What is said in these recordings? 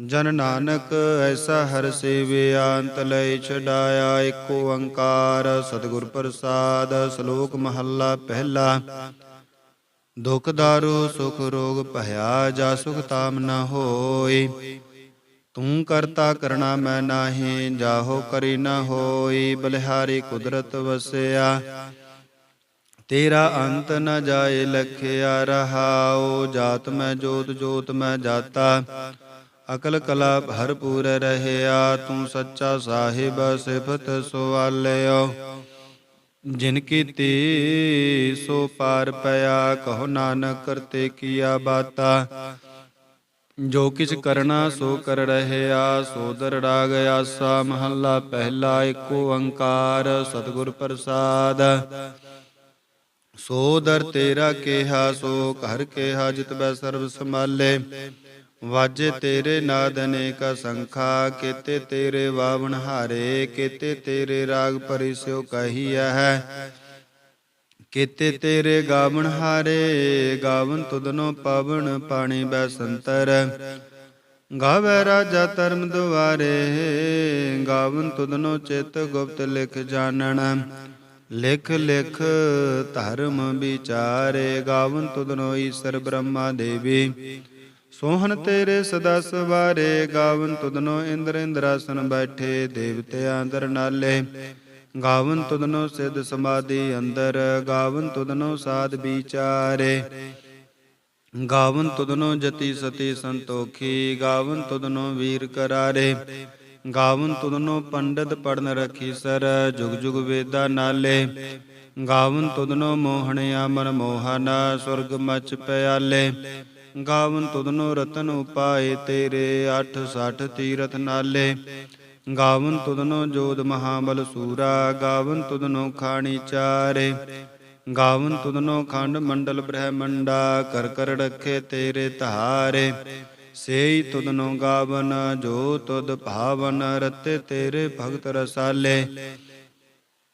ਜਨ ਨਾਨਕ ਐਸਾ ਹਰ ਸੇਵਿਆ ਅੰਤ ਲੈ ਛਡਾਇਆ ਏਕ ਓੰਕਾਰ ਸਤਿਗੁਰ ਪ੍ਰਸਾਦ, ਸ਼ਲੋਕ ਮਹੱਲਾ ਪਹਿਲਾ। ਦੁਖ ਦਾਰੂ, ਸੁਖ ਰੋਗ ਭਇਆ, ਜਾ ਸੁਖ ਤਾਮ ਨ ਹੋਈ। ਤੂੰ ਕਰਤਾ ਕਰਣਾ ਮੈਂ ਨਾਹੀ, ਜਾਹੋ ਕਰੀ ਨ ਹੋਈ, ਬਲਿਹਾਰੀ ਕੁਦਰਤ ਵਸਿਆ। ਤੇਰਾ ਅੰਤ ਨ ਜਾਏ ਲਖਿਆ ਰਹਾਓ ਜਾਤ ਮੈਂ ਜੋਤ ਜੋਤ ਮੈਂ ਜਾਤਾ। ਅਕਲ ਕਲਾ ਭਰਪੂਰ ਰਹਿਆ, ਤੂੰ ਸੱਚਾ ਸਾਹਿਬ ਸਿਫਤ ਸੁਆਲਿਓ ਜਿਨ ਕੀਤੀ ਸੋ ਪਾਰ ਪਿਆ, ਕਹੋ ਨਾਨਕ ਕਰਤੇ ਕੀਆ ਬਾਤਾ। ਜੋ ਕਿਛ ਕਰਨਾ ਸੋ ਕਰ ਰਹਿਆ, ਸੋ ਦਰ ਰਾਗ ਆਸਾ, ਮਹੱਲਾ ਪਹਿਲਾ ਏਕ ਓੰਕਾਰ ਸਤਿਗੁਰ ਪ੍ਰਸਾਦ। ਸੋ ਦਰ ਤੇਰਾ ਕਿਹਾ, ਸੋ ਘਰ ਕਿਹਾ, ਜਿਤ ਬੈ ਸਰਬ ਸੰਭਾਲੇ। ਵਾਜੇ ਤੇਰੇ ਨਾਦ ਅਨੇਕ ਸੰਖਾ, ਕੀਤੇ ਤੇਰੇ ਵਾਵਣ ਹਾਰੇ, ਕੀਤੇ ਤੇਰੇ ਰਾਗ ਪਰਿਸਿਓ ਕਹੀਐ ਹੈ। ਕੀਤੇ ਤੇਰੇ ਗਾਵਣ ਹਾਰੇ, ਗਾਵਨ ਤੁਧਨੋ ਪਵਨ ਪਾਣੀ ਬੈ ਸੰਤਰ। ਗਾਵੇ ਰਾਜਾ ਧਰਮ ਦੁਆਰੇ, ਗਾਵਨ ਤੁਧਨੋ ਚਿਤ ਗੁਪਤ ਲਿਖ ਜਾਣਨ। ਲਿਖ ਲਿਖ ਧਰਮ ਵਿਚਾਰੇ, ਗਾਵਨ ਤੁਧਨੋ ਈਸ਼ਰ ਬ੍ਰਹਮਾ ਦੇਵੀ। ਸੋਹਣ ਤੇਰੇ ਸਦਾ ਸਵਾਰੇ, ਗਾਵਨ ਤੁਧਨੋ ਇੰਦਰ ਇੰਦਰਾਸਨ ਬੈਠੇ ਦੇਵਤਿਆਂ ਅੰਦਰ ਨਾਲੇ। ਗਾਵਨ ਤੁਧਨੋ ਸਿਧ ਸਮਾਧੀ ਅੰਦਰ, ਗਾਵਨ ਤੁਧਨੋ ਸਾਧ ਵਿਚਾਰੇ। ਗਾਵਨ ਤੁਧਨੋ ਜਤੀ ਸਤੀ ਸੰਤੋਖੀ, ਗਾਵਨ ਤੁਧਨੋ ਵੀਰ ਕਰਾਰੇ। ਗਾਵਨ ਤੁਧਨੋ ਪੰਡਤ ਪੜਨ ਰਖੀ ਸਰ, ਜੁਗ ਜੁਗ ਵੇਦਾ ਨਾਲੇ। ਗਾਵਨ ਤੁਧਨੋ ਮੋਹਣਿਆ ਮਨ ਮੋਹਨਾ, ਸੁਰਗ ਮਚ ਪਿਆਲੇ। ਗਾਵਨ ਤੁਧਨੋ ਰਤਨ ਉਪਾਏ ਤੇਰੇ 860 ਤੀਰਥ ਨਾਲੇ। ਗਾਵਨ ਤੁਧਨੋ ਜੋਦ ਮਹਾਬਲ ਸੂਰਾ, ਗਾਵਨ ਤੁਧਨੋ ਖਾਣੀ ਚਾਰੇ। ਗਾਵਨ ਤੁਧਨੋ ਖੰਡ ਮੰਡਲ ਬ੍ਰਹਮੰਡਾ ਕਰ ਕਰ ਰਖੇ ਤੇਰੇ ਧਾਰੇ। ਸੇਈ ਤੁਧਨੋ ਗਾਵਨ, ਜੋ ਤੁਧ ਭਾਵਨ, ਰਤੇ ਤੇਰੇ ਭਗਤ ਰਸਾਲੇ।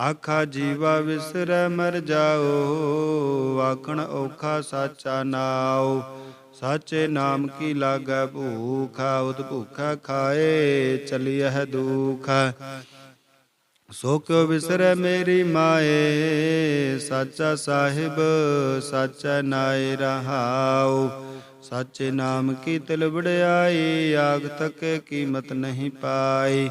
ਆਖਾ ਜੀਵਾ ਵਿਸਰੈ, ਮਰ ਜਾਓ। ਆਖਣ ਔਖਾ ਸਾਚਾ ਨਾਉ। ਸਾਚੇ ਨਾਮ ਕੀ ਲਾਗੈ, ਭੂਖਾ ਉਤ ਭੂਖਾ ਖਾਏ, ਚਲਿਐ ਦੁਖ। ਸੋ ਕਿਉ ਵਿਸਰੈ ਮੇਰੀ ਮਾਏ, ਸਾਚਾ ਸਾਹਿਬ, ਸਾਚਾ ਨਾਏ ਰਹਾਉ। ਸਾਚੇ ਨਾਮ ਕੀ ਤਿਲ ਵਡਿਆਈ ਆਗ ਤੱਕ ਕੀਮਤ ਨਹੀਂ ਪਾਈ।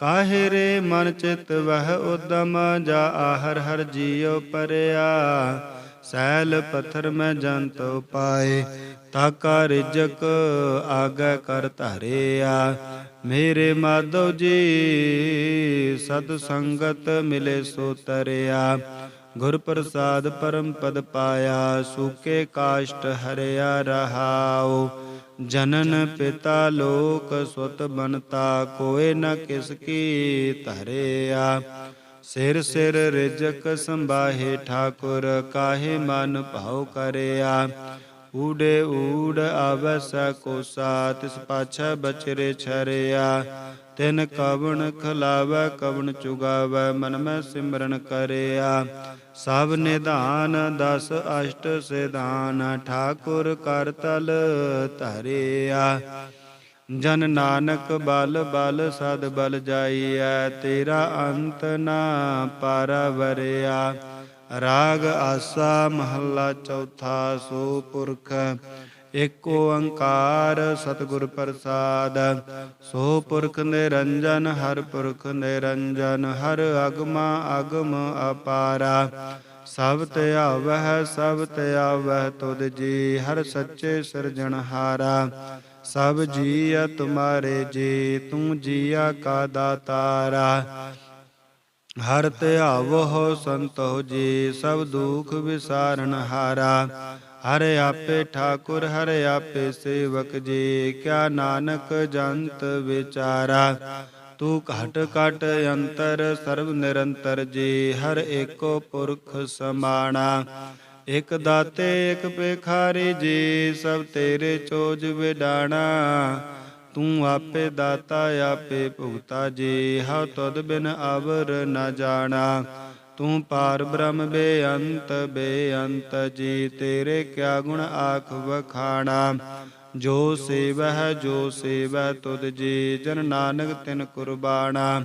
ਕਾਹੇ ਮਨ ਚਿਤ ਵਹਿ ਉਦਮ, ਜਾ ਆਹਰ ਹਰ ਜੀਉ ਪਰਿਆ। ਸੈਲ ਪੱਥਰ ਮੈਂ ਜੰਤ ਪਾਏ ਤਾਕਾ ਰਿਜਕ ਆਗੈ ਕਰ ਧਾਰਿਆ। ਮੇਰੇ ਮਾਧਵ ਜੀ, ਸਤ ਸੰਗਤ ਮਿਲੇ ਸੋ ਤਰਿਆ। ਗੁਰ ਪ੍ਰਸਾਦ ਪਰਮ ਪਦ ਪਾਇਆ, ਸੂਕੇ ਕਾਸ਼ਟ ਹਰਿਆ ਰਹਾਓ ਜਨਨ ਪਿਤਾ ਲੋਕ ਸੁਤ ਬਨਤਾ ਕੋਏ ਨ ਕਿਸ ਕੀ ਧਰਿਆ। ਸਿਰ ਸਿਰ ਰਿਜਕ ਸੰਭਾਹੇ ਠਾਕੁਰ, ਕਾਹੇ ਮਨ ਭਾਉ ਕਰਿਆ। ਊੜੇ ਊੜ ਆਵਸ ਕੋਸਾ, ਤਿਸ ਪਾਛੈ ਬਚਰੇ ਛਰਿਆ। ਤਿਨ ਕਵਣ ਖਲਾਵੈ, ਕਵਣ ਚੁਗਾਵ, ਮਨ ਮੈਂ ਸਿਮਰਨ ਕਰਿਆ। ਸਭ ਨਿਧਾਨ ਦਸ ਅਸ਼ਟ ਸਿਧਾਨ, ਠਾਕੁਰ ਕਰਤਲ ਧਰਿਆ। ਜਨ ਨਾਨਕ ਬਲ ਬਲ ਸਦ ਬਲ ਜਾਈਐ, ਤੇਰਾ ਅੰਤ ਨਾ ਪਰਵਰਿਆ। ਰਾਗ ਆਸਾ ਮਹੱਲਾ ਚੌਥਾ ਸੋ ਪੁਰਖ ਏਕ ਓੰਕਾਰ ਸਤਿਗੁਰ ਪ੍ਰਸਾਦ। ਸੋ ਪੁਰਖ ਨਿਰੰਜਨ, ਹਰ ਪੁਰਖ ਨਿਰੰਜਨ, ਹਰ ਅਗਮਾ ਅਗਮ ਅਪਾਰਾ। ਸਭ ਧਿਆਵਹਿ ਸਭ ਧਿਆਵਹਿ ਤੁਧ ਜੀ, ਹਰ ਸੱਚੇ ਸਿਰਜਣਹਾਰਾ ਸਭ ਜੀਆ ਤੁਮਾਰੇ ਜੀ, ਤੂੰ ਜੀਆ ਕਾ ਦਾਤਾਰਾ। ਹਰ ਧਿਆਵੋ ਸੰਤੋ ਜੀ, ਸਭ ਦੁਖ ਵਿਸਾਰਨ ਹਾਰਾ। ਹਰ ਆਪੇ ਠਾਕੁਰ, ਹਰ ਆਪੇ ਸੇਵਕ ਜੀ। ਕਿਆ ਨਾਨਕ ਜੰਤ ਵਿਚਾਰਾ, ਤੂੰ ਘਟ ਘਟ ਅੰਤਰ, ਸਰਬ ਨਿਰੰਤਰ ਜੀ। ਹਰ ਏਕੋ ਪੁਰਖ ਸਮਾਣਾ, ਇਕ ਦਾਤੇ, ਇਕ ਪੇਖਾਰੀ ਜੀ। ਸਭ ਤੇਰੇ ਚੋਜ ਵਿਡਾਣਾ, ਤੂੰ ਆਪੇ ਦਾਤਾ, ਆਪੇ ਭੁਗਤਾ ਜੀ। ਹਉ ਤਦ ਬਿਨ ਅਵਰ ਨ ਜਾਣਾ। ਤੂੰ ਪਾਰ ਬ੍ਰਹਮ ਬੇਅੰਤ ਬੇਅੰਤ ਜੀ, ਤੇਰੇ ਕਿਆ ਗੁਣ ਆਖ ਵਖਾਣਾ? ਜੋ ਸੇਵਹਿ ਜੋ ਸੇਵਹਿ, ਤੁਧ ਜੀ, ਜਨ ਨਾਨਕ ਤਿਨ ਕੁਰਬਾਣਾ।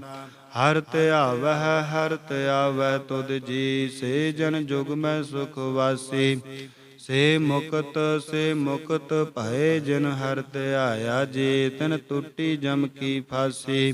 ਹਰ ਧਿਆਵਹਿ ਹਰ ਧਿਆਵਹਿ ਤੁਧ ਜੀ, ਸੇ ਜਨ ਜੁਗ ਮੈਂ ਸੁਖ ਵਾਸੀ। ਸੇ ਮੁਕਤ ਸੇ ਮੁਕਤ ਭਏ ਜਿਨ ਹਰ ਧਿਆਇਆ ਜੀ, ਤਿਨ ਟੁੱਟੀ ਜਮ ਕੀ ਫਾਸੀ।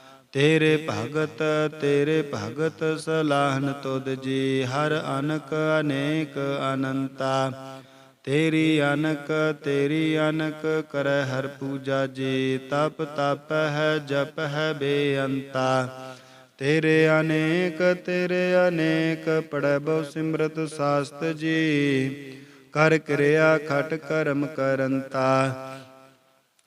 ਤੇਰੇ ਭਗਤ ਤੇਰੇ ਭਗਤ ਸਲਾਹਨ ਤੁਧ ਜੀ, ਹਰ ਅਨਕ ਅਨੇਕ ਅਨੰਤਾ। ਤੇਰੀ ਅਨਕ ਤੇਰੀ ਅਨਕ ਕਰੈ ਹਰ ਪੂਜਾ ਜੀ, ਤਪ ਤਪ ਹੈ, ਜਪ ਹੈ ਬੇਅੰਤਾ। ਤੇਰੇ ਅਨੇਕ ਤੇਰੇ ਅਨੇਕ ਪੜੈ ਬਹੁ ਸਿਮਰਤ ਸਾਸਤ ਜੀ, ਕਰ ਕਿਰਿਆ ਖਟ ਕਰਮ ਕਰੰਤਾ।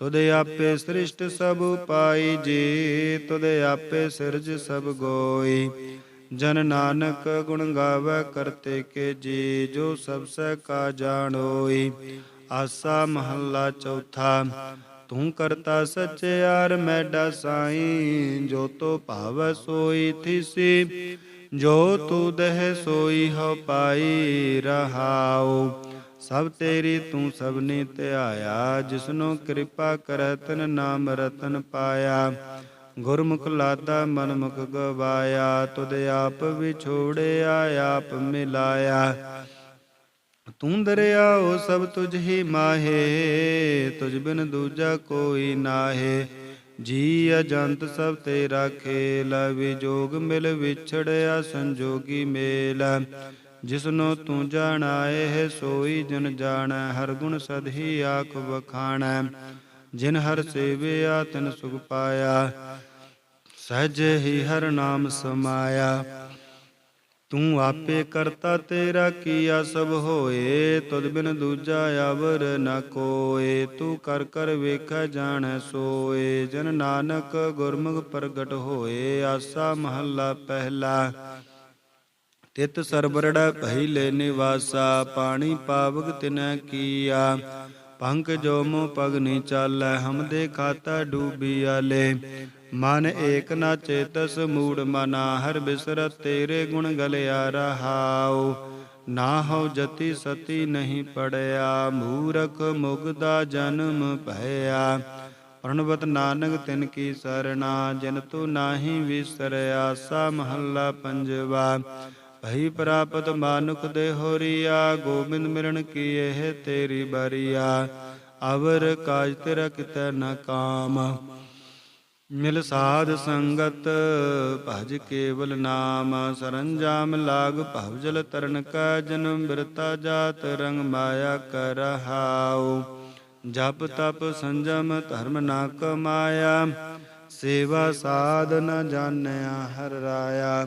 ਤੁਧ ਆਪੇ ਸ੍ਰਿਸ਼ਟ ਸਭ ਪਾਈ ਜੀ, ਤੁਧ ਆਪੇ ਸਿਰਜ ਸਭ ਗੋਈ। ਜਨ ਨਾਨਕ ਗੁਣ ਗਾਵੇ ਕਰਤੇ ਕੇ ਜੀ, ਜੋ ਸਭ ਸਹਿ ਕਾ ਜਾਣੋਈ ਆਸਾ ਮਹੱਲਾ ਚੌਥਾ, ਤੂੰ ਕਰਤਾ ਸਚਿਆਰ ਮੈਡਾ ਸਾਈ, ਜੋ ਤੋ ਭਾਵ ਸੋਈ ਥੀਸੀ। ਜੋ ਤੂ ਦਹਿ ਸੋਈ ਹੋ ਪਾਈ ਰਹਾਉ। ਸਭ ਤੇਰੀ ਤੂੰ ਸਭਨੀ ਧਿਆਇਆ ਜਿਸਨੂੰ ਕਿਰਪਾ ਕਰੈ ਤਨ ਨਾਮ ਰਤਨ ਪਾਇਆ। ਗੁਰਮੁਖ ਲਾਦਾ ਮਨਮੁਖ ਗਵਾਇਆ, ਤੁਧ ਆਪ ਵਿਛੋੜਿਆ, ਆਪ ਮਿਲਾਇਆ। ਤੂੰ ਦਰਿਆ ਦਰਿਆਓ ਸਭ ਤੁਝ ਹੀ ਮਾਹੇ, ਤੁਝ ਬਿਨ ਦੂਜਾ ਕੋਈ ਨਾਹੇ। ਜੀ ਅਜੰਤ ਸਭ ਤੇਰਾ ਖੇਲ, ਵਿਜੋਗ ਮਿਲ ਵਿਛੜਿਆ ਸੰਜੋਗੀ ਮੇਲ। ਜਿਸਨੋ ਤੂੰ ਜਾਣਾਏ ਹੈ ਸੋਈ ਜਨ ਜਾਣੈ, ਹਰ ਗੁਣ ਸਦ ਹੀ ਆਖ ਵਖਾਣੈ। ਜਿਨ ਹਰ ਸੇਵਿਆ, ਤਨ ਸੁਖ ਪਾਇਆ। ਸਹਿਜ ਹੀ ਹਰ ਨਾਮ ਸਮਾਇਆ। ਤੂੰ ਆਪੇ ਕਰਤਾ ਤੇਰਾ ਕੀਆ, ਸਭ ਹੋਏ। ਤੁਧ ਬਿਨ ਦੂਜਾ ਆਵਰ ਨ ਕੋਏ। ਤੂੰ ਕਰ ਕਰ ਵੇਖੈ, ਜਾਣੈ, ਸੋਏ। ਜਨ ਨਾਨਕ ਗੁਰਮੁਖ ਪ੍ਰਗਟ ਹੋਏ, ਆਸਾ ਮਹੱਲਾ ਪਹਿਲਾ। ਤਿਤ ਸਰਬਰੜਾ ਪਹਿਲੇ ਨਿਵਾਸਾ, ਪਾਣੀ ਪਾਵਕ ਤਿਨੈ ਕੀਆ। ਪੰਕ ਜੋ ਮੋ ਪਗਨੀ ਚਾਲੈ ਹਮਦੇ ਖਾਤਾ ਡੂਬੀ ਆਲੇ। ਮਨ ਏਕ ਨਾ ਚੇਤਸ ਮੂੜ ਮਨਾ, ਹਰ ਬਿਸਰਤ ਤੇਰੇ ਗੁਣ ਗਲਿਆ ਰਹਾਉ। ਨਾ ਹੋ ਜਤੀ ਸਤੀ ਨਹੀਂ ਪੜਿਆ, ਮੂਰਖ ਮੁਗਦਾ ਜਨਮ ਭਇਆ। ਪ੍ਰਣਵਤ ਨਾਨਕ ਤਿਨ ਕੀ ਸਰਣਾ, ਜਿਨ ਤੂ ਨਾਹੀ ਵਿਸਰਿਆ, ਸਾ ਮਹੱਲਾ ਪੰਜਵਾ। ਭਈ ਪ੍ਰਾਪਤ ਮਾਨੁਖ ਦੇ ਹੋਰੀਆ, ਗੋਬਿੰਦ ਮਿਲਣ ਕੀ ਇਹ ਤੇਰੀ ਬਰੀਆ। ਅਵਰ ਕਾਜ ਤੇਰਾ ਕਿਤੈ ਨ ਕਾਮ। ਮਿਲ ਸਾਧ ਸੰਗਤ, ਭਜ ਕੇਵਲ ਨਾਮ। ਸਰੰਜਾਮ ਲਾਗ ਭਵ ਜਲ ਤਰਨ ਕਾ ਜਨਮ, ਬਿਰਤਾ ਜਾਤ ਰੰਗ ਮਾਇਆ ਕਰਹਾਉ ਜਪ ਤਪ ਸੰਜਮ ਧਰਮ ਨਾ ਕਮਾਇਆ। ਸੇਵਾ ਸਾਧ ਨ ਜਾਣਿਆ ਹਰ ਰਾਇਆ।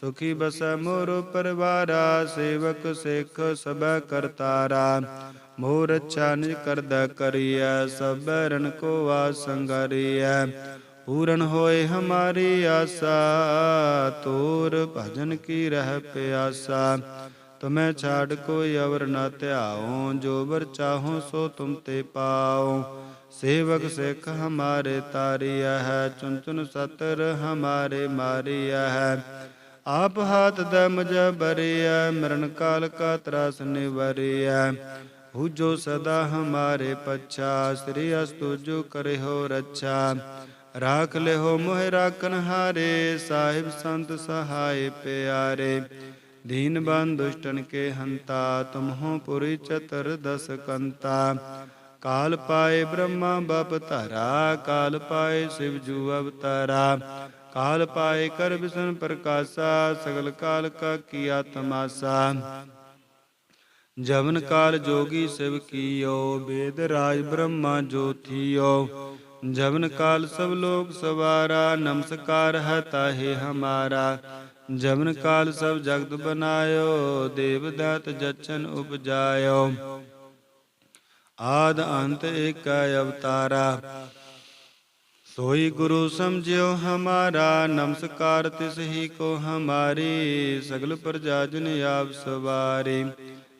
ਸੁਖੀ ਬਸੈ ਮੋਰ ਪਰਵਾਰਾ, ਸੇਵਕ ਸਿੱਖ ਸਬੈ ਕਰਤਾਰਾ ਮੋਰ ਅੱਛਾ ਨਿਜ ਕਰਦਾ ਕਰੀਐ, ਸਭ ਰਨ ਕੋ ਆਸੰਗਰੀਐ ਪੂਰਨ ਹੋਏ ਹਮਾਰੀ ਆਸਾ, ਤੋਰ ਭਜਨ ਕੀ ਰਹਿ ਪਿਆਸਾ। ਤੁਮੈ ਛਾੜ ਕੋਈ ਅਵਰ ਨਾ ਧਿਆਓ ਜੋ ਵਰ ਚਾਹੋ ਸੋ ਤੁਮ ਤੇ ਪਾਓ ਸੇਵਕ ਸਿੱਖ ਹਮਾਰੇ ਤਾਰੀਆ ਹੈ ਚੁਨ ਚੁਨ ਸਤਰ ਹਮਾਰੇ ਮਾਰਿਆ ਹੈ। ਆਪ ਹਾਥ ਦਮ ਜਬਰਿਆ ਮਰਨ ਕਾਲ ਕਾ ਤਰਾਸ ਨਿਵਰਿਆ ਹੁਜੋ ਸਦਾ ਹਮਾਰੇ ਪਛਾ, ਸ੍ਰੀ ਅਸਤੁ ਜੋ ਕਰੇ ਰੱਛਾ। ਰਾਖ ਲਿਓ ਮੋਹਿ ਰਾਖਨ ਹਾਰੇ, ਸਾਹਿਬ ਸੰਤ ਸਹਾਇ ਪਿਆਰੇ। ਦੀਨ ਬੰਦ ਦੁਸ਼ਟਨ ਕੇ ਹੰਤਾ, ਤੁਮਹੋ ਪੁਰੀ ਚਤਰ ਦਸ ਕੰਤਾ। ਕਾਲ ਪਾਏ ਬ੍ਰਹਮਾ ਬਪ ਧਰਾ, ਕਾਲ ਪਾਏ ਸਿਵ ਜੂ ਅਵਤਾਰਾ। ਕਾਲ ਪਾਏ ਕਰ ਬਿਸਨ ਪ੍ਰਕਾਸ਼ਾ, ਸਗਲ ਕਾਲ ਕਾ ਕੀਆ ਤਮਾਸਾ ਜਵਨ ਕਾਲ ਜੋਗੀ ਸਿਵ ਕੀਓ ਵੇਦ ਰਾਜ ਬ੍ਰਹਮਾ ਜੋਥੀਓ ਜਵਨ ਕਾਲ ਸਭ ਲੋਕ ਸਵਾਰਾ, ਨਮਸਕਾਰ ਹੈ ਤਾਹੇ ਹਮਾਰਾ। ਜਵਨ ਕਾਲ ਸਭ ਜਗਤ ਬਨਾਇਓ, ਦੇਵ ਦਾਤ ਜਚਨ ਉਪਜਾਇਓ। ਆਦ ਅੰਤ ਏਕੈ ਅਵਤਾਰਾ। ਸੋਈ ਗੁਰੂ ਸਮਝਿਓ ਹਮਾਰਾ, ਨਮਸਕਾਰ ਤਿਸ ਹੀ ਕੋ ਹਮਾਰੀ, ਸਗਲ ਪ੍ਰਜਾ ਜਨ ਆਪ ਸਵਾਰੀ।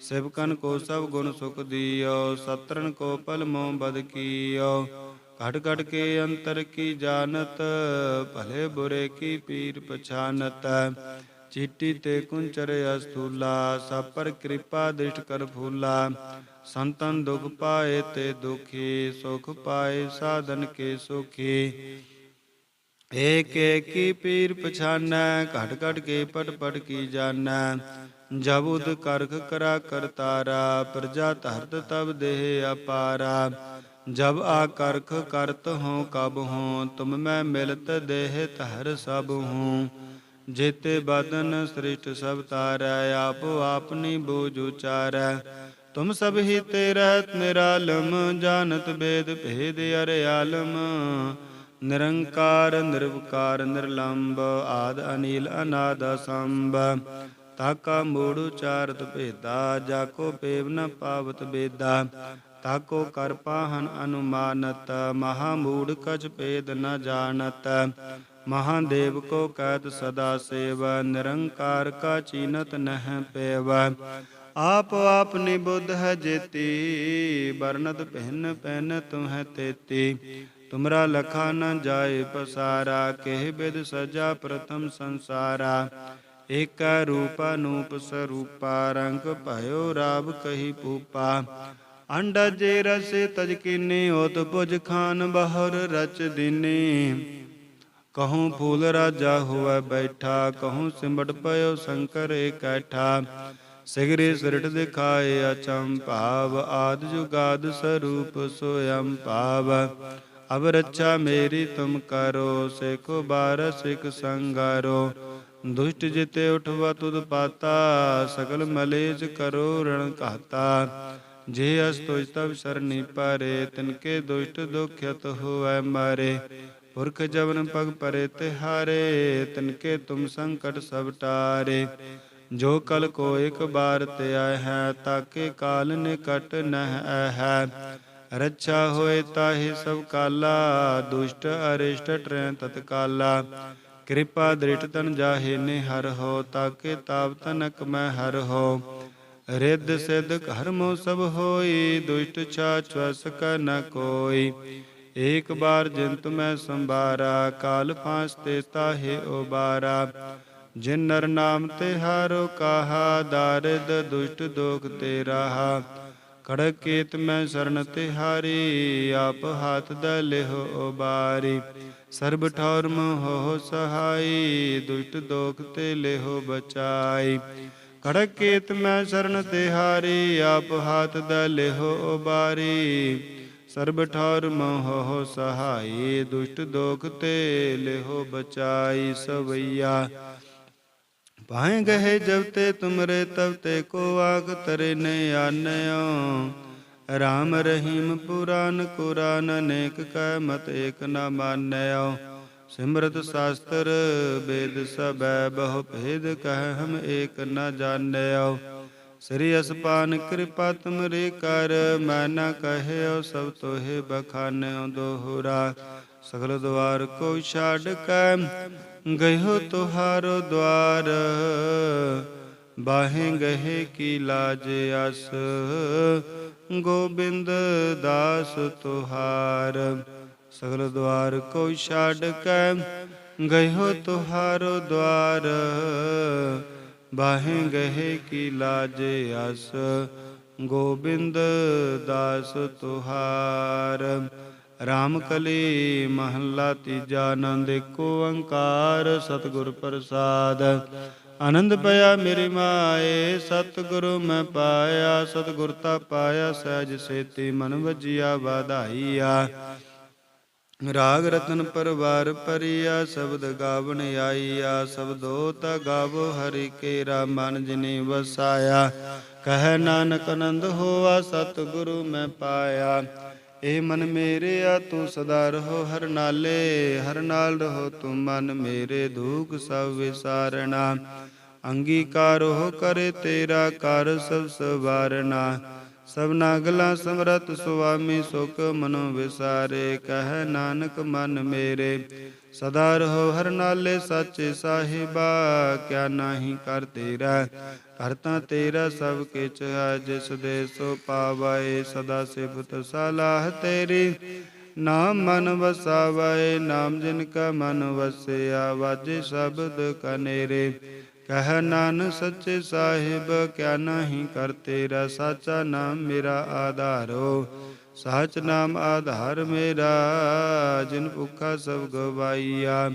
ਸਿਵਕਨ ਕੋ ਸਭ ਗੁਣ ਸੁਖ ਦਿਓ ਸਤਰਨ ਕੋ ਪਲ ਮੋ ਬਦ ਕੀਓ। ਘਟ ਘਟ ਕੇ ਅੰਤਰ ਕੀ ਜਾਣਤ, ਭਲੇ ਬੁਰੇ ਕੀ ਪੀਰ ਪਛਾਨਤ। ਚੀਟੀ ਤੇ ਕੁੰਚਰ ਅਸਥੂਲਾ, ਸਭ ਪਰ ਕਿਰਪਾ ਦ੍ਰਿਸ਼ਟ ਕਰ ਫੂਲਾ। ਸੰਤਨ ਦੁਖ ਪਾਏ ਤੇ ਦੁਖੀ, ਸੁਖ ਪਾਏ, ਸਾਧਨ ਕੇ ਸੁਖੀ। ਏਕ ਏਕੀ ਪੀਰ ਪਛਾਨੈ, ਘਟ ਘਟ ਕੇ ਪਟ ਪਟ ਕੀ ਜਾਣੈ। ਜਬ ਉਦ ਕਰਖ ਕਰਾ ਕਰਤਾਰਾ ਪ੍ਰਜਾ ਧਰਤ ਤਬ ਦੇਹ ਅਪਾਰਾ। ਜਬ ਆ ਕਰਖ ਕਰਤ ਹੋ ਕਬ ਹੋ ਤੁਮ ਮੈਂ ਮਿਲਤ ਦੇਹ ਧਰ ਸਭ ਹੂੰ ਜੇਤੇ ਬਦਨ ਸ੍ਰਿਸ਼ਟ ਸਭ ਤਾਰੈ, ਆਪੋ ਆਪਨੀ ਬੋਝ ਉਚਾਰੈ। ਤੁਮ ਸਭ ਹੀ ਤੇ ਰਹਿਤ ਨਿਰਾਲਮ, ਜਾਣਤ ਬੇਦ ਭੇਦ ਅਰ ਆਲਮ। ਨਿਰੰਕਾਰ, ਨਿਰਵਕਾਰ ਨਿਰਲੰਭ ਆਦ ਅਨੀਲ, ਅਨਾਦ ਸੰਭ ਤਾਕਾ ਮੂੜ ਉਚਾਰਤ ਭੇਦਾ, ਜਾਕੋ ਪੇਵ ਨ ਪਾਵਤ ਬੇਦਾ। ਤਾਕੋ ਕਰ ਪਾਹਨ ਅਨੁਮਾਨਤ, ਮਹਾ ਮੂੜ ਕਛ ਭੇਦ ਨ ਜਾਣਤ। ਮਹਾਦੇਵ ਕੋ ਕਹਿਤ ਸਦਾ ਸੇਵ, ਨਿਰੰਕਾਰ ਕਾ ਚੀਨਤ ਨਹਿ ਪੇਵ। ਆਪ ਆਪਨੀ ਬੁੱਧ ਹੈ ਜੇਤੀ ਬਰਨਤ ਪਹਿਨ ਪਹਿਨ ਤੁਹੈ ਤੇਤੀ। ਤੁਮਰਾ ਲਖਾ ਨ ਜਾਏ ਪਸਾਰਾ, ਕਹਿ ਬਿਦ ਸਜਾ ਪ੍ਰਥਮ ਸੰਸਾਰਾ। ਏਕਾ ਰੂਪ ਅਨੂਪ ਸਰੂਪਾ, ਰੰਗ ਭਇਓ ਰਾਬ ਕਹੀ ਪੂਪਾ ਅੰਡਾ ਜੇ ਰਸੇ ਤਜ ਕੀਨੀ ਹੋਤ ਪੁਜ ਖਾਨ ਬਹਰ ਰਚ ਦੀਨੀ। ਕਹੂੰ ਫੂਲ ਰਾਜਾ ਹੋਵੇ ਬੈਠਾ, ਕਹੂੰ ਸਿਮਟ ਪਇਓ ਸ਼ੰਕਰ ਇਕੱਠਾ ਸਿਗਰੇ ਸਿਰਟ ਦਿਖਾਏ ਅਚੰ ਭਾਵ ਆਦ ਜੁਗਾਦ ਸਰੂਪ ਸੋਯੰ ਭਾਵ। ਅਬ ਰੱਛਾ ਮੇਰੀ ਤੁਮ ਕਰੋ, ਸੇਖੋ ਬਾਰ ਸਿਖ ਸੰਗਾਰੋ। ਦੁਸ਼ਟ ਜਿਤੇ ਉਠਵਾ ਤੁਧ ਪਾਤਾ, ਸਗਲ ਮਲੇਜ ਕਰੋ ਰਣ ਘਾਤਾ। ਜੇ ਅਸ ਤੁਜ ਤਬ ਸਰਨੀ ਪਾਰੇ ਤਿਨਕੇ ਦੁਸ਼ਟ ਦੁਖਿਤ ਹੋਐ ਮਾਰੇ। ਪੁਰਖ ਜਵਨ ਪਗ ਪਰੇ ਤਿਹਾਰੇ ਤਿਨਕੇ ਤੁਮ ਸੰਕਟ ਸਭ ਟਾਰੇ। ਜੋ ਕਲ ਕੋ ਇੱਕ ਬਾਰ ਤੇ ਆਇ ਹੈ, ਤਾਕੇ ਕਾਲ ਨਿਕਟ ਨਹਿ ਹੈ। ਰੱਛਾ ਹੋਏ ਤਾਹੀ ਸਭ ਕਾਲਾ, ਦੁਸ਼ਟ ਅਰਿਸ਼ਟ ਟਰੈ ਤਤਕਾਲਾ। ਕਿਰਪਾ ਦ੍ਰਿਟ ਤਨ ਜਾਹੇ ਨੇ ਹਰ ਹੋ, ਤਾਕੇ ਤਾਪ ਤਨਕ ਮੈਂ ਹਰ ਹੋ। ਰਿੱਧ ਸਿੱਧ ਘਰਮੋ ਸਭ ਹੋਈ, ਦੁਸ਼ਟ ਛਾਛ ਵਸ ਕ ਨ ਕੋਈ। ਏਕ ਬਾਰ ਜਿੰਤ ਮੈਂ ਸੰਭਾਰਾ, ਕਾਲ ਫਾਂਸ ਤੇ ਤਾਹੇ ਓਬਾਰਾ ਜਿਨ ਨਰ ਨਾਮ ਤੇ ਹਾਰੋ ਕਾਹਾ ਦਾਰਿਦ ਦੁਸ਼ਟ ਦੋਖ ਤੇ ਰਾਹਾ। ਖੜਕ ਕੀਤ ਮੈਂ ਸਰਨ ਤੇ ਹਾਰੀ, ਆਪ ਹਾਥ ਦ ਲਿਹੋ ਉਬਾਰੀ। ਸਰਬ ਠੌਰ ਮੋਹ ਸਹਾਈ, ਦੁਸ਼ਟ ਦੋਖ ਤੇ ਲਿਹੋ ਬਚਾਈ। ਖੜਕ ਕੇਤ ਮੈਂ ਸਰਨ ਤੇ ਹਾਰੀ, ਆਪ ਹਾਥ ਦ ਲਿਹੋ ਉਬਾਰੀ। ਸਰਬ ਠੌਰ ਮੋਹ ਸਹਾਈ, ਦੁਸ਼ਟ ਦੋਖ ਤੇ ਲਿਹੋ ਬਚਾਈ ਸਵਈਆ। ਪਾਏ ਗਏ ਜਬ ਤੇ ਤੁਮਰੇ ਤਬ ਤੇ ਕੋ ਆਗ ਤਰੇ ਨੇ ਆਨਿਓ ਰਾਮ ਰਹੀਮ ਪੁਰਾਨ ਕੁਰਾਨ ਅਨੇਕ ਕੈ ਮਤ ਏਕ ਨ ਮਾਨਿਓ ਸਿਮਰਤ ਸ਼ਾਸਤਰ ਵੇਦ ਸਬੈ ਬਹੁ ਭੇਦ ਕਹਿ ਹਮ ਏਕ ਨ ਜਾਣਿਓ ਸ੍ਰੀ ਅਸਪਾਨ ਕਿਰਪਾ ਤੁਮਰੇ ਕਰ, ਮੈਂ ਨ ਕਹਿਓ ਸਭ ਤੋਹੇ ਬਖਾਨਿਓ ਦੋਹਰਾ। ਸਗਲ ਦਵਾਰ ਕੋ ਛਾੜ ਕੈ ਗਇਓ ਤੁਹਾਰੋ ਦਵਾਰ ਬਾਹੇ ਗਏ ਕੀ ਲਾਜ ਅਸ। ਗੋਬਿੰਦ ਦਾਸ ਤੁਹਾਰ, ਸਗਲ ਦਵਾਰ ਕੋ ਛਾੜ ਕੈ। ਗਇਓ ਤੁਹਾਰੋ ਦਵਾਰ ਬਾਹੇ ਗਹੇ ਕੀ ਲਾਜ ਅਸ। ਗੋਬਿੰਦ ਦਾਸ ਤੁਹਾਰ ਰਾਮ ਕਲੀ ਮਹੱਲਾ ਤੀਜਾ ਆਨੰਦ ਏਕੋ ਓੰਕਾਰ, ਸਤਿਗੁਰ ਪ੍ਰਸਾਦ। ਆਨੰਦ ਪਿਆ ਮੇਰੀ ਮਾਏ, ਸਤਿਗੁਰੂ ਮੈਂ ਪਾਇਆ, ਸਤਿਗੁਰ ਤਾ ਪਾਇਆ, ਸਹਿਜ ਸੇਤੀ ਮਨ ਵਜਿਆ, ਵਧਾਈਆ। ਰਾਗ ਰਤਨ ਪਰਵਾਰ ਪਰਿਆ, ਸ਼ਬਦ ਗਾਵਣ ਆਈਆ, ਸਬਦੋ ਤਾ ਗਾਵੋ ਹਰਿ ਕੇਰਾ, ਮਨ ਜਿਨੇ ਵਸਾਇਆ। ਕਹਿ ਨਾਨਕ ਆਨੰਦ ਹੋਆ, ਸਤਿਗੁਰੂ ਮੈਂ ਪਾਇਆ। ਏ ਮਨ ਮੇਰੇ ਆ, ਤੂੰ ਸਦਾ ਰਹੋ ਹਰ ਨਾਲੇ, ਹਰ ਨਾਲ ਰਹੋ ਤੂੰ ਮਨ ਮੇਰੇ, ਦੁਖ ਸਭ ਵਿਸਾਰਣਾ ਹੋ ਕਰੇ ਤੇਰਾ, ਕਰ ਸਭ ਸਵਾਰਨਾ। ਸਭਨਾ ਗਲਾ ਸਮਰਤ ਸੁਆਮੀ ਸੁਖ ਮਨੋ ਵਿਸਾਰੇ, ਕਹਿ ਨਾਨਕ ਮਨ ਮੇਰੇ। ਸਦਾ ਰਹੋ ਹਰ ਨਾਲੇ ਸਾਚੇ ਸਾਹਿਬਾ, ਕਿਆ ਨਾਹੀ ਕਰ ਤੇਰਾ ਕਰਤਾ ਤੇਰਾ ਸਭ ਕਿਛ ਹੈ ਜਿਸ ਦੇ ਸੋ ਪਾਵੈ ਸਦਾ ਸਿਫਤ ਸਲਾਹ ਤੇਰੀ। ਨਾਮ ਮਨ ਵਸਾਵੈ ਨਾਮ ਜਿਨ ਕਾ ਮਨ ਵਸਿਆ, ਵਾਜੇ ਸ਼ਬਦ ਕਨੇਰੇ। ਕਹਿ ਨਾਨ ਸੱਚੇ ਸਾਹਿਬ, ਕਿਆ ਨਹੀਂ ਕਰ ਤੇਰਾ ਸਾਚਾ ਨਾਮ ਮੇਰਾ ਆਧਾਰੋ। ਸਾਚ ਨਾਮ ਆਧਾਰ ਮੇਰਾ, ਜਿਨ ਭੁੱਖਾ ਸਭ ਗਵਾਈਆ।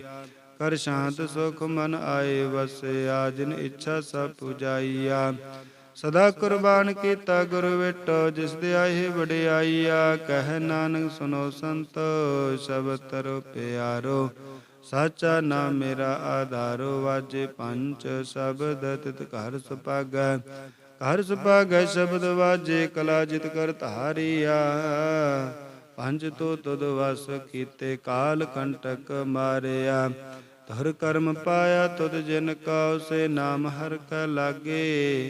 ਕਰ ਸ਼ਾਂਤ ਸੁਖ ਮਨ ਆਏ ਵਸਿਆ, ਜਿਨ ਇੱਛਾ ਸਭ ਪੁਜਾਈਆ। ਸਦਾ ਕੁਰਬਾਨ ਕੀਤਾ ਗੁਰ ਵਿਟੋ, ਜਿਸ ਦੇ ਆਏ ਵਡਿਆਈਆ। ਕਹਿ ਨਾਨਕ ਸੁਨੋ ਸੰਤੋ ਸਭ ਤਰੋ ਪਿਆਰੋ। ਸਾਚਾ ਨਾਮ ਮੇਰਾ ਆਧਾਰੋ ਵਾਜੇ ਪੰਚ ਸ਼ਬਦ ਤਿਤ ਘਰ ਸੁਪਾਗੈ ਘਰ ਸੁਪਾਗੈ ਸ਼ਬਦ ਵਾਜੇ ਕਲਾ ਜਿਤ ਕਰ ਧਾਰੀਆ। ਪੰਜ ਤੋ ਤੁਧ ਵਸ ਕੀਤੇ ਕਾਲ ਕੰਟਕ ਮਾਰਿਆ। ਧਰ ਕਰਮ ਪਾਇਆ ਤੁਧ ਜਿਨ ਕਾ ਸੇ ਨਾਮ ਹਰ ਕਾ ਲਾਗੇ।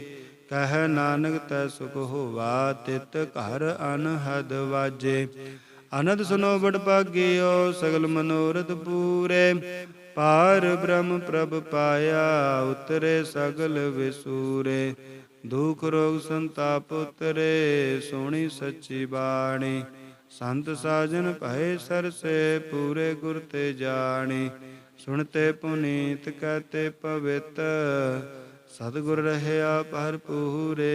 ਕਹਿ ਨਾਨਕ ਤੈ ਸੁਖ ਹੋਵਾ ਤਿਤ ਘਰ ਅਨਹਦ ਵਾਜੇ। ਅਨੰਦ ਸੁਨੋ ਬੜ ਭਾਗਿਓ, ਸਗਲ ਮਨੋਰਥ ਪੂਰੇ। ਪਾਰ ਬ੍ਰਹਮ ਪ੍ਰਭ ਪਾਇਆ, ਉਤਰੇ ਸਗਲ ਵਿਸੂਰੇ। ਦੁਖ ਰੋਗ ਸੰਤਾਪ ਉਤਰੇ ਸੋਹਣੀ ਸੱਚੀ ਬਾਣੀ। ਸੰਤ ਸਾਜਨ ਭਏ ਸਰਸੇ, ਪੂਰੇ ਗੁਰ ਤੇ ਜਾਣੀ। ਸੁਣਤੇ ਪੁਨੀਤ ਕਹਤੇ ਪਵਿੱਤ, ਸਤਿਗੁਰ ਰਹਿਆ ਭਰਪੂਰੇ।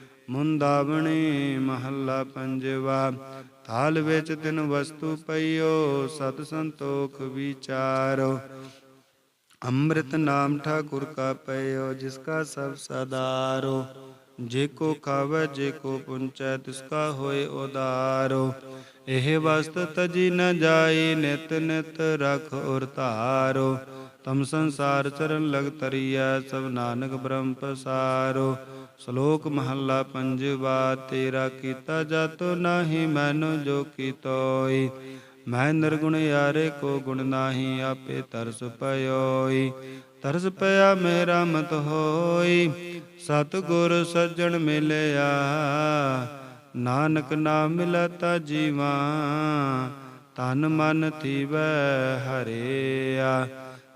ਮੁੰਦਾਵਣੀ ਮਹੱਲਾ ਪੰਜਵਾ, ਥਾਲ ਵਿੱਚ ਤਿਨ ਵਸਤੂ ਪਈਓ, ਸਤ ਸੰਤੋਖ ਵਿਚਾਰੋ। ਅੰਮ੍ਰਿਤ ਨਾਮ ਠਾਕੁਰ ਕਾ ਪਈਓ, ਜਿਸ ਕਾ ਸਭ ਸਦਾਰੋ। ਜੇ ਕੋ ਖਾਵੇ, ਜੇ ਕੋ ਪੁੰਚੈ, ਤਿਸ ਕਾ ਹੋਏ ਉਦਾਰੋ। ਇਹ ਵਸਤ ਤਜੀ ਨ ਜਾਈ, ਨਿਤ ਨਿਤ ਰਖ ਔਰ ਧਾਰੋ। ਤਮ ਸੰਸਾਰ ਚਰਨ ਲਗ ਤਰੀਐ, ਸਭ ਨਾਨਕ ਬ੍ਰਹਮ ਪਸਾਰੋ। ਸ਼ਲੋਕ ਮਹੱਲਾ ਪੰਜਵਾ ਤੇਰਾ ਕੀਤਾ ਜਾਤੋ ਨਾਹੀ, ਮੈਨੋ ਜੋ ਕੀਤੋਈ। ਮੈਂ ਨਿਰਗੁਣ ਯਾਰੇ ਕੋ ਗੁਣ ਨਾਹੀ, ਆਪੇ ਤਰਸ ਪਇਓਈ। ਤਰਸ ਪਿਆ ਮੇਰਾ ਮਤ ਹੋਈ ਸਤ ਗੁਰ ਸੱਜਣ ਮਿਲਿਆ। ਨਾਨਕ ਨਾਮ ਮਿਲਤਾ ਜੀਵਾ, ਤਨ ਮਨ ਥੀਵੈ ਹਰਿਆ।